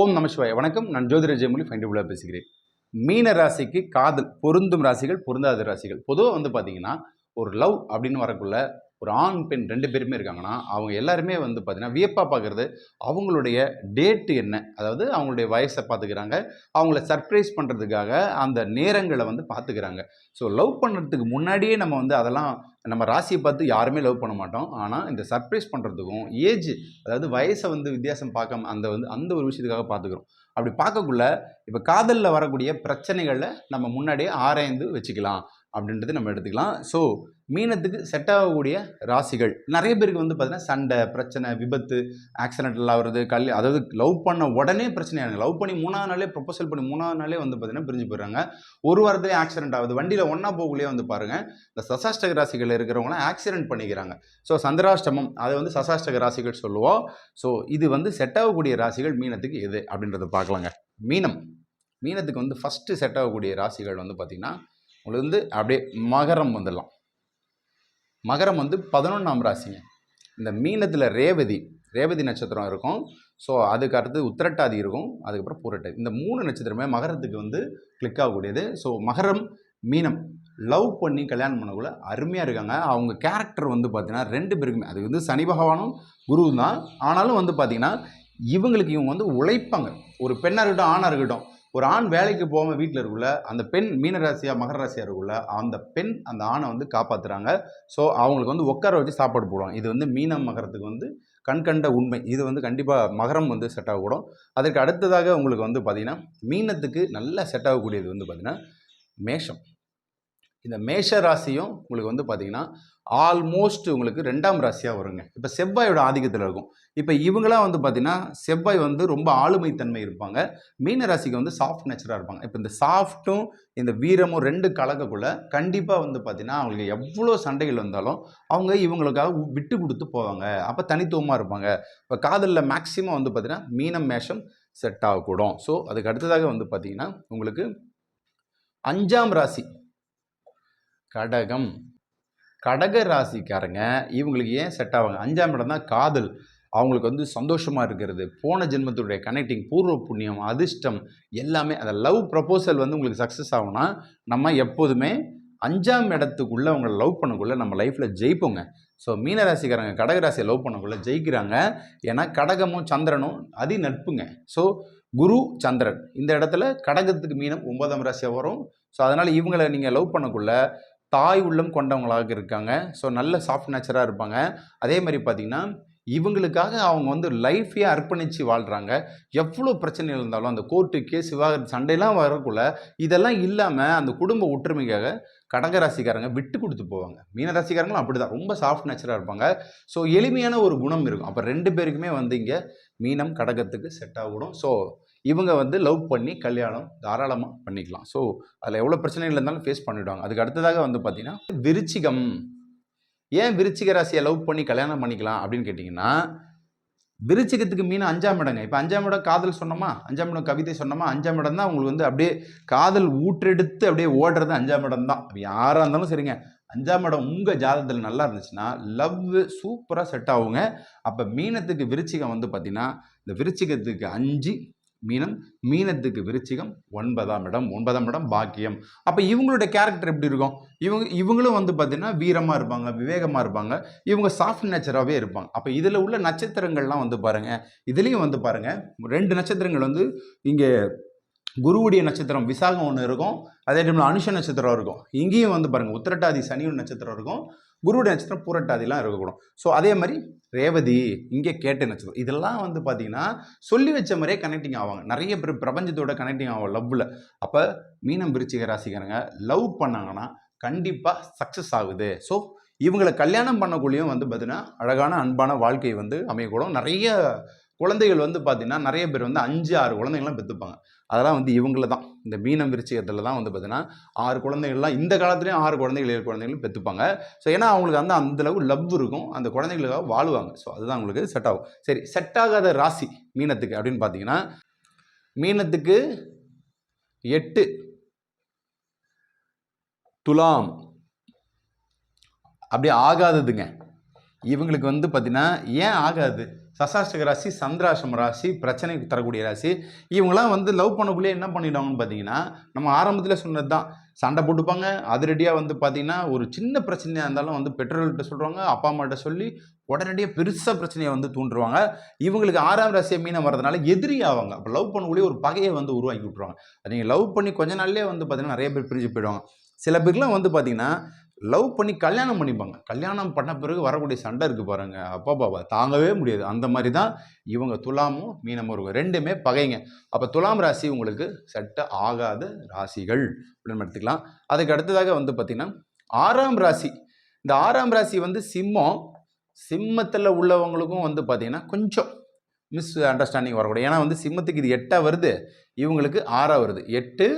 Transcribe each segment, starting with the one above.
ஓம் நமசிவாய் வணக்கம். நான் ஜோதிர ஜெயமொழி ஃபைண்டிபுளாக பேசுகிறேன் மீன ராசிக்கு காதல் பொருந்தும் ராசிகள் பொருந்தாத ராசிகள். பொதுவாக வந்து பார்த்தீங்கன்னா ஒரு லவ் அப்படின்னு வரக்குள்ள ஒரு ஆண் பெண் ரெண்டு பேருமே இருக்காங்கன்னா அவங்க எல்லாருமே வந்து பார்த்தீங்கன்னா வியப்பாக பார்க்குறது அவங்களுடைய டேட்டு என்ன? அதாவது அவங்களுடைய வயசை பார்த்துக்கிறாங்க அவங்கள சர்ப்ரைஸ் பண்ணுறதுக்காக அந்த நேரங்களை வந்து பார்த்துக்கிறாங்க ஸோ லவ் பண்ணுறதுக்கு முன்னாடியே நம்ம வந்து அதெல்லாம் நம்ம ராசியை பார்த்து யாருமே லவ் பண்ண மாட்டோம். ஆனால் இந்த சர்ப்ரைஸ் பண்ணுறதுக்கும் ஏஜ் அதாவது வயசை வந்து வித்தியாசம் பார்க்காம அந்த வந்து அந்த ஒரு விஷயத்துக்காக பார்த்துக்கிறோம். அப்படி பார்க்கக்குள்ள இப்போ காதலில் வரக்கூடிய பிரச்சனைகளை நம்ம முன்னாடியே ஆராய்ந்து வச்சுக்கலாம். அப்படின்றது நம்ம எடுத்துக்கலாம். ஸோ மீனத்துக்கு செட் ஆகக்கூடிய ராசிகள். நிறைய பேருக்கு வந்து பார்த்தீங்கன்னா சண்டை பிரச்சனை விபத்து ஆக்சிடென்டல் இல்லாவது கல் அதாவது லவ் பண்ண உடனே பிரச்சனையாங்க லவ் பண்ணி மூணாவது நாளே ப்ரொபோசல் பண்ணி மூணாவது நாளே வந்து பார்த்தீங்கன்னா பிரிஞ்சு போயிடுறாங்க. ஒரு வாரத்திலே ஆக்சிடென்ட் ஆகுது. வண்டியில் ஒன்றா போகலையே வந்து பாருங்கள் இந்த சசாஷ்டக ராசிகள் இருக்கிறவங்களாம் ஆக்சிடென்ட் பண்ணிக்கிறாங்க. ஸோ சந்திராஷ்டமம் அதை வந்து சசாஷ்டக ராசிகள் சொல்லுவோம். ஸோ இது வந்து செட் ஆகக்கூடிய ராசிகள் மீனத்துக்கு எது அப்படின்றத பார்க்கலாங்க. மீனம். மீனத்துக்கு வந்து ஃபஸ்ட்டு செட் ஆகக்கூடிய ராசிகள் வந்து பார்த்திங்கன்னா உங்களுக்கு வந்து அப்படியே மகரம் வந்துடலாம். மகரம் வந்து பதினொன்றாம் ராசிங்க. இந்த மீனத்தில் ரேவதி ரேவதி நட்சத்திரம் இருக்கும். ஸோ அதுக்கு அடுத்து உத்திரட்டாதி இருக்கும். அதுக்கப்புறம் பூரட்டாதி. இந்த மூணு நட்சத்திரமே மகரத்துக்கு வந்து கிளிக் ஆகக்கூடியது. ஸோ மகரம் மீனம் லவ் பண்ணி கல்யாணம் பண்ணக்குள்ள அருமையாக இருக்காங்க. அவங்க கேரக்டர் வந்து பார்த்திங்கன்னா ரெண்டு பேருக்குமே. அது வந்து சனி பகவானும் குருவும் தான். ஆனாலும் வந்து பார்த்திங்கன்னா இவங்களுக்கு இவங்க வந்து உழைப்பாங்க. ஒரு பெண்ணாக இருக்கட்டும் ஆணாக இருக்கட்டும். ஒரு ஆண் வேலைக்கு போகாமல் வீட்டில் இருக்குள்ள அந்த பெண் மீனராசியா மகர ராசியாக இருக்குள்ள அந்த பெண் அந்த ஆணை வந்து காப்பாற்றுறாங்க ஸோ அவங்களுக்கு வந்து உட்கார வச்சு சாப்பாடு போடுவாங்க. இது வந்து மீனம் மகரத்துக்கு வந்து கண்கண்ட உண்மை. இது வந்து கண்டிப்பாக மகரம் வந்து செட் ஆகக்கூடும். அதற்கு அடுத்ததாக உங்களுக்கு வந்து பார்த்திங்கன்னா மீனத்துக்கு நல்லா செட் ஆகக்கூடியது வந்து பார்த்திங்கன்னா மேஷம். இந்த மேஷ ராசியும் உங்களுக்கு வந்து பார்த்திங்கன்னா ஆல்மோஸ்ட் உங்களுக்கு ரெண்டாம் ராசியாக வருங்க. இப்போ செவ்வாயோட ஆதிக்கத்தில் இருக்கும். இப்போ இவங்களாம் வந்து பார்த்திங்கன்னா செவ்வாய் வந்து ரொம்ப ஆளுமைத்தன்மை இருப்பாங்க. மீன ராசிக்கு வந்து சாஃப்ட் நேச்சராக இருப்பாங்க. இப்போ இந்த சாஃப்ட்டும் இந்த வீரமும் ரெண்டு கலக்கக்குள்ள கண்டிப்பாக வந்து பார்த்திங்கன்னா அவங்களுக்கு எவ்வளோ சண்டைகள் வந்தாலும் அவங்க இவங்களுக்காக விட்டு கொடுத்து போவாங்க. அப்போ தனித்துவமாக இருப்பாங்க. இப்போ காதலில் மேக்ஸிமம் வந்து பார்த்திங்கன்னா மீனம் மேஷம் செட் ஆகக்கூடும். ஸோ அதுக்கு அடுத்ததாக வந்து பார்த்திங்கன்னா உங்களுக்கு அஞ்சாம் ராசி கடகம். கடக ராசிக்காரங்க இவங்களுக்கு ஏன் செட் ஆவாங்க? அஞ்சாம் இடம் தான் காதல். அவங்களுக்கு வந்து சந்தோஷமாக இருக்கிறது. போன ஜென்மத்துடைய கனெக்டிங் பூர்வ புண்ணியம் அதிர்ஷ்டம் எல்லாமே அந்த லவ் ப்ரப்போசல் வந்து உங்களுக்கு சக்ஸஸ் ஆகும்னா நம்ம எப்போதுமே அஞ்சாம் இடத்துக்குள்ளே அவங்கள லவ் பண்ணக்குள்ளே நம்ம லைஃப்பில் ஜெயிப்போங்க. ஸோ மீனராசிக்காரங்க கடகராசியை லவ் பண்ணக்குள்ளே ஜெயிக்கிறாங்க. ஏன்னா கடகமும் சந்திரனும் அதி நட்புங்க. ஸோ குரு சந்திரன். இந்த இடத்துல கடகத்துக்கு மீனம் ஒன்பதாம் ராசியாக வரும். ஸோ அதனால் இவங்களை நீங்கள் லவ் பண்ணக்குள்ளே தாய் உள்ளம் கொண்டவங்களாக இருக்காங்க. ஸோ நல்ல சாஃப்ட் நேச்சராக இருப்பாங்க. அதே மாதிரி பார்த்திங்கன்னா இவங்களுக்காக அவங்க வந்து லைஃப்பையே அர்ப்பணித்து வாழ்கிறாங்க எவ்வளோ பிரச்சனை இருந்தாலும் அந்த கோர்ட்டு கேஸ் விவாகரத்து சண்டையெல்லாம் வரக்குள்ள இதெல்லாம் இல்லாமல் அந்த குடும்ப ஒற்றுமைக்காக கடகராசிக்காரங்க விட்டு கொடுத்து போவாங்க. மீனராசிக்காரங்களும் அப்படி தான் ரொம்ப சாஃப்ட் நேச்சராக இருப்பாங்க. ஸோ எளிமையான ஒரு குணம் இருக்கும். அப்போ ரெண்டு பேருக்குமே வந்து இங்கே மீனம் கடகத்துக்கு செட் ஆகிடும் ஸோ இவங்க வந்து லவ் பண்ணி கல்யாணம் தாராளமாக பண்ணிக்கலாம். ஸோ அதில் எவ்வளோ பிரச்சனைகள் இருந்தாலும் ஃபேஸ் பண்ணிவிடுவாங்க அதுக்கு அடுத்ததாக வந்து பார்த்திங்கன்னா விருச்சிகம். ஏன் விருச்சிக ராசியை லவ் பண்ணி கல்யாணம் பண்ணிக்கலாம் அப்படின்னு கேட்டிங்கன்னா விருச்சிகத்துக்கு மீன் அஞ்சாம் இடங்க இப்போ அஞ்சாம் இடம் காதல் சொன்னோமா? அஞ்சாம் இடம் கவிதை சொன்னோமா? அஞ்சாம் இடம் தான் உங்களுக்கு வந்து அப்படியே காதல் ஊற்றெடுத்து அப்படியே ஓடுறது அஞ்சாம் இடம் தான். யாராக இருந்தாலும் சரிங்க. அஞ்சாம் இடம் உங்கள் ஜாதகத்தில் நல்லா இருந்துச்சுன்னா லவ் சூப்பராக செட் ஆகுங்க. அப்போ மீனத்துக்கு விருச்சிகம் வந்து பார்த்திங்கன்னா இந்த விருச்சிகத்துக்கு அஞ்சு மீனம் மீனத்துக்கு விருச்சிகம் ஒன்பதாம் இடம் ஒன்பதாம் இடம் பாக்கியம். அப்போ இவங்களுடைய கேரக்டர் எப்படி இருக்கும்? இவங்க இவங்களும் வந்து பார்த்திங்கன்னா வீரமாக இருப்பாங்க விவேகமாக இருப்பாங்க. இவங்க சாஃப்ட் நேச்சராகவே இருப்பாங்க. அப்போ இதில் உள்ள நட்சத்திரங்கள்லாம் வந்து பாருங்கள் இதுலேயும் வந்து பாருங்கள் ரெண்டு நட்சத்திரங்கள் வந்து இங்கே குருவுடைய நட்சத்திரம் விசாகம் ஒன்று இருக்கும். அதே டைமில் அனுஷ நட்சத்திரம் இருக்கும். இங்கேயும் வந்து பாருங்கள் உத்திரட்டாதி சனியோட நட்சத்திரம் இருக்கும். குருவுடைய நட்சத்திரம் பூரட்டாதிலாம் இருக்கக்கூடும். ஸோ அதே மாதிரி ரேவதி இங்கே கேட்ட நட்சத்திரம் இதெல்லாம் வந்து பார்த்தீங்கன்னா சொல்லி வச்ச மாதிரியே கனெக்டிங் ஆவாங்க. நிறைய பேர் பிரபஞ்சத்தோட கனெக்டிங் ஆகும் லவ்வில் அப்போ மீனம் விருச்சிக ராசிக்காரங்க லவ் பண்ணாங்கன்னா கண்டிப்பாக சக்ஸஸ் ஆகுது. ஸோ இவங்களை கல்யாணம் பண்ணக்குள்ளேயும் வந்து பார்த்தீங்கன்னா அழகான அன்பான வாழ்க்கை வந்து அமையக்கூடும். நிறைய குழந்தைகள் வந்து பார்த்திங்கன்னா நிறைய பேர் வந்து அஞ்சு ஆறு குழந்தைங்கள்லாம் பெற்றுப்பாங்க அதெல்லாம் வந்து இவங்கள தான் இந்த மீனம் விருச்சிகத்தில் தான் வந்து பார்த்தீங்கன்னா ஆறு குழந்தைகள்லாம் இந்த காலத்துலேயும் ஆறு குழந்தைகள் ஏழு குழந்தைகளும் பெற்றுப்பாங்க ஸோ ஏன்னா அவங்களுக்கு வந்து அந்தளவு லவ் இருக்கும். அந்த குழந்தைகளுக்காக வாழ்வாங்க. ஸோ அதுதான் அவங்களுக்கு செட் ஆகும். சரி செட் ஆகாத ராசி மீனத்துக்கு அப்படின்னு பார்த்தீங்கன்னா மீனத்துக்கு எட்டு துலாம். அப்படி ஆகாததுங்க. இவங்களுக்கு வந்து பார்த்திங்கன்னா ஏன் ஆகாது? சசாஷ்டக ராசி சந்திராசம் ராசி பிரச்சனை தரக்கூடிய ராசி. இவங்களாம் வந்து லவ் பண்ணக்குள்ளே என்ன பண்ணிடுவாங்கன்னு பார்த்தீங்கன்னா நம்ம ஆரம்பத்தில் சொன்னது தான் சண்டை போட்டுப்பாங்க. அதிரடியாக வந்து பார்த்தீங்கன்னா ஒரு சின்ன பிரச்சனையாக இருந்தாலும் வந்து பெற்றோர்கள்ட்ட சொல்கிறாங்க அப்பா அம்மாட்ட சொல்லி உடனடியாக பெருசாக பிரச்சனையை வந்து தூண்டுருவாங்க இவங்களுக்கு ஆறாம் ராசியை மீனம் வர்றதுனால எதிரி ஆவாங்க. அப்போ லவ் பண்ணக்குள்ளே ஒரு பகையை வந்து உருவாக்கி விட்ருவாங்க நீங்கள் லவ் பண்ணி கொஞ்ச நாள்லேயே வந்து பார்த்தீங்கன்னா நிறைய பேர் பிரிஞ்சு போயிடுவாங்க. சில பேர்லாம் வந்து பார்த்தீங்கன்னா லவ் பண்ணி கல்யாணம் பண்ணிப்பாங்க. கல்யாணம் பண்ண பிறகு வரக்கூடிய சண்டை இருக்குது பாருங்கள் அப்பா பாபா தாங்கவே முடியாது. அந்த மாதிரி தான் இவங்க துலாமும் மீனமும் இருக்கும் ரெண்டுமே பகைங்க. அப்போ துலாம் ராசி உங்களுக்கு செட்ட ஆகாத ராசிகள் அப்படின்னு எடுத்துக்கலாம். அதுக்கு அடுத்ததாக வந்து பார்த்திங்கன்னா ஆறாம் ராசி. இந்த ஆறாம் ராசி வந்து சிம்மம். சிம்மத்தில் உள்ளவங்களுக்கும் வந்து பார்த்திங்கன்னா கொஞ்சம் மிஸ் அண்டர்ஸ்டாண்டிங் வரக்கூடாது ஏன்னா வந்து சிம்மத்துக்கு இது எட்டாக வருது. இவங்களுக்கு ஆறாக வருது. எட்டு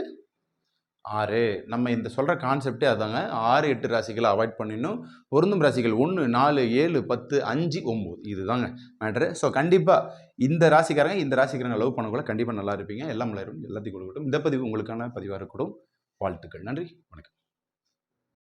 ஆறு. நம்ம இந்த சொல்கிற கான்செப்டே அதாங்க. ஆறு எட்டு ராசிகளை அவாய்ட் பண்ணிடணும். பொருந்தும் ராசிகள் ஒன்று நாலு ஏழு பத்து அஞ்சு ஒம்பது. இதுதாங்க மேட்ரு ஸோ கண்டிப்பாக இந்த ராசிக்காரங்க இந்த ராசிக்காரங்க லவ் பண்ணக்குள்ள கண்டிப்பாக நல்லா இருப்பீங்க. எல்லாம் மலரும் எல்லாத்தையும் கொடுக்கட்டும். இந்த பதிவு உங்களுக்கான பதிவாக இருக்கட்டும். வாழ்த்துக்கள். நன்றி. வணக்கம்.